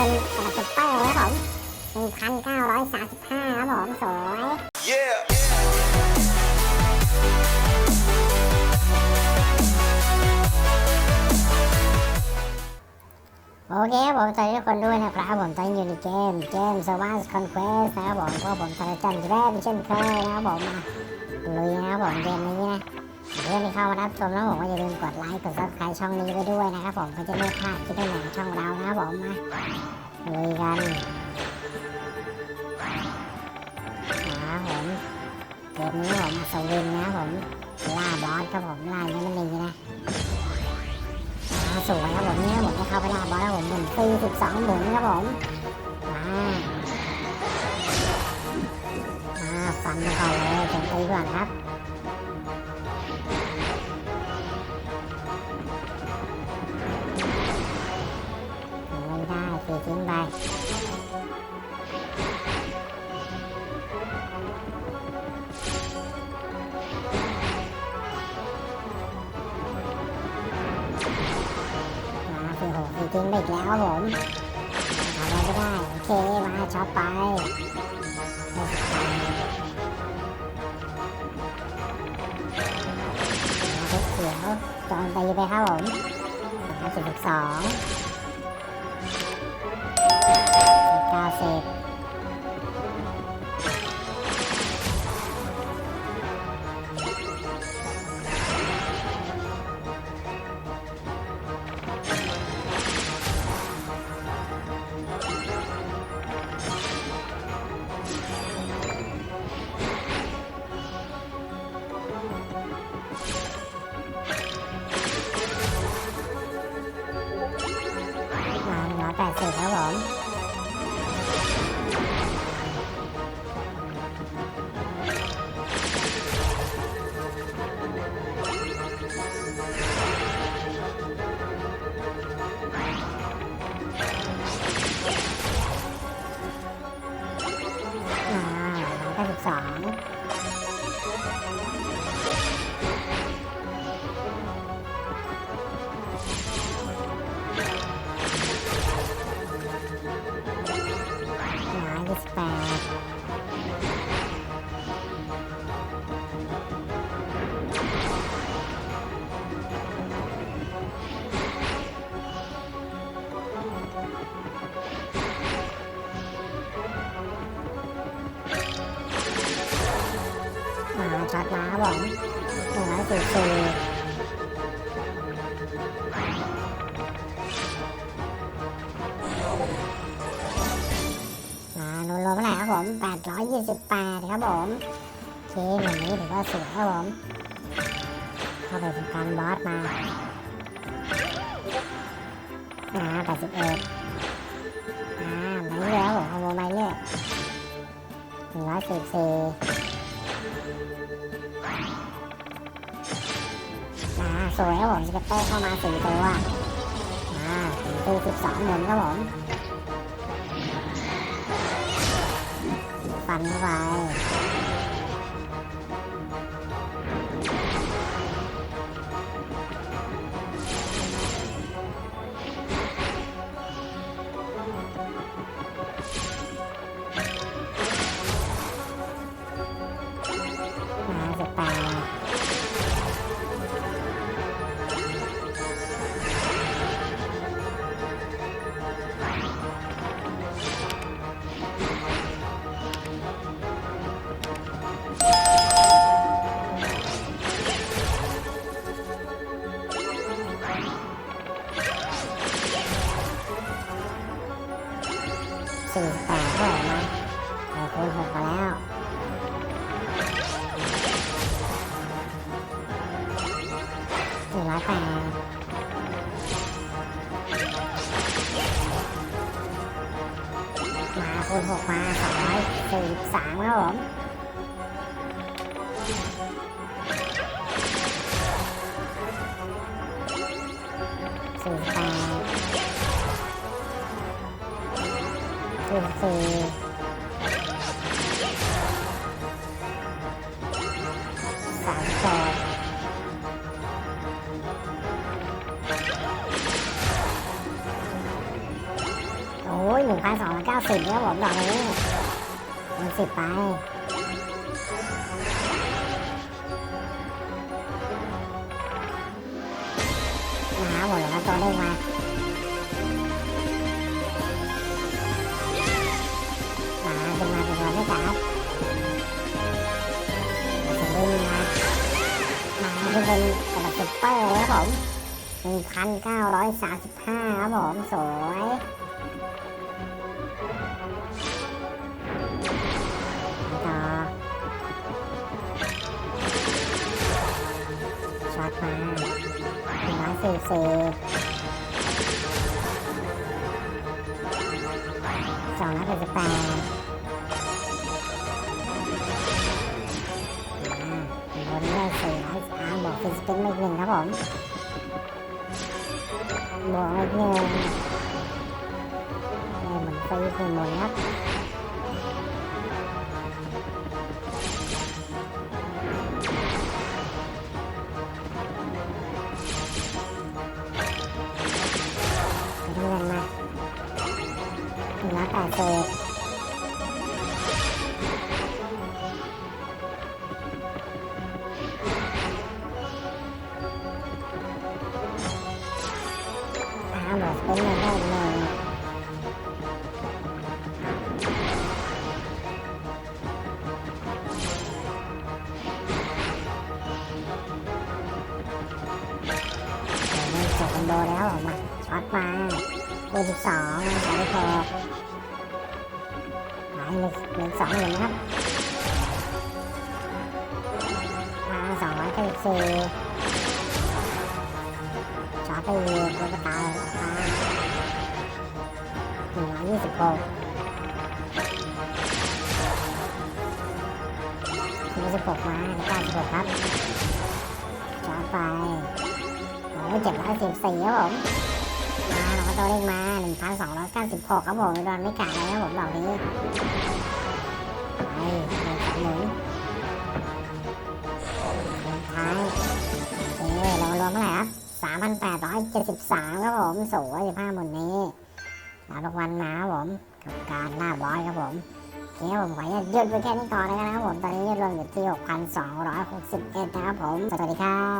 เป็นกระสุนเปอร์ครับผม1,935ครับผมสวย Yeah. โอเคครับผมสวัสดีทุกคนด้วยนะครับผมตอนนี้อยู่ในเกมเกม s w a s Conquest นะครับผมก็ผมทาจันแรกเช่นเคยนะครับผมมาลุยนะครับผมเกมนี้นะเพื่อนที่เข้ามารับชมแล้วผมก็อย่าลืมกดไลค์กด subscribe ช่องนี้ไปด้วยนะครับผมเพื่อจะไม่พลาดคลิปใหม่ของช่องเรานะครับผมมาลุยกันนะครับผมเกมนี้ผมมาสวินนะครับผมล่าบอสครับผมล่ายังไม่มีนะสวยครับผมเนี่ยผมจะเข้าไปล่าบอลแล้วผมหมุนฟรี12หมุนครับผมมามาฟันก่อนเลยโจมตีก่อนครับ โอ้โหฟรีทิ้งไปอีกแล้วครับผมทำอะไรก็ได้ โอเค มาช็อปไปเขียวจอนตีไปครับผมสิบสองเก้าสิบ ครับผมหนึ่งร้อยสี่สิบมารวมๆเท่าไหร่ครับผมแปดร้อยยี่สิบแปดครับผมเคหนึ่งนี้ถือว่าสวยครับผมเข้าไปทำการบอสมาอ่าแปดสิบเอ็ดอ่าไม่เรื่อยครับผมขโมไม่เรื่อยหนึ่งร้อยสิบสี่ สวยครับผมสเก็ตเตอร์เข้ามาสี่ตัวอ่าตีสิบสองหมุนครับผมฟันเข้าไปมาสิบแปด คูณหกมาแล้วหนึ่งร้อยแปดมาคูณหกมาสองร้อยสี่สิบสามครับผมสี่สิบแปดสี่สิบสี่ พันสองร้อยเก้าสิบครับผมดอกนี้มันสิบไปมาหาหมดแล้วตัวเลขมามาขึ้นมาเป็นวันไม่จัดสมบูรณ์มามาขึ้นเป็นกระดับซุปเปอร์ครับผมหนึ่งพันเก้าร้อยสามสิบห้าครับผมสวย ร้อยสี่สิบสองร้อยแปดสิบแปดบนได้สี่ร้อยสามบวกฟิสเป็นอีกหนึ่งครับผมบวกอีกหนึ่งนี่เหมือนฟรีหนึ่งหมุนครับ หนึ่งร้อยแปดสิบอ่าหมดเปนหนึ่งได้หนึ่งเกมจบคอมโบแล้วออกมาช็อตมาเบอร์สิบสองสายพอหายหนึ่งหนึ่งสองหนึ่งนะครับมาสองร้อยเก้าสิบสี่ช็อตไปอีกแล้วก็ตายมาหนึ่งร้อยยี่สิบหกยี่สิบหกมาเก้าสิบหกครับช็อไปโอ้เจ็ดร้อยสิบสี่ครับผมมา เราตัวเลขมาหนึ่งพันสองร้อยเก้าสิบหกครับผมโดนไม่กาดเลยครับผมดอกนี้ไปหนึ่งสองหนึ่งลงท้ายโอเคเรามรวมเท่าไหร่ครับ 3,873ครับผมสวย15หมุนนี้รับรางวัลมาครับผมกับการหน้าบอยครับผมเคครับผมขออนุญาตหยุดไปแค่นี้ก่อนแล้วนนะครับผม ตอนนี้ยอดรวมอยู่ที่ 6,261 นะครับผม สวัสดีครับ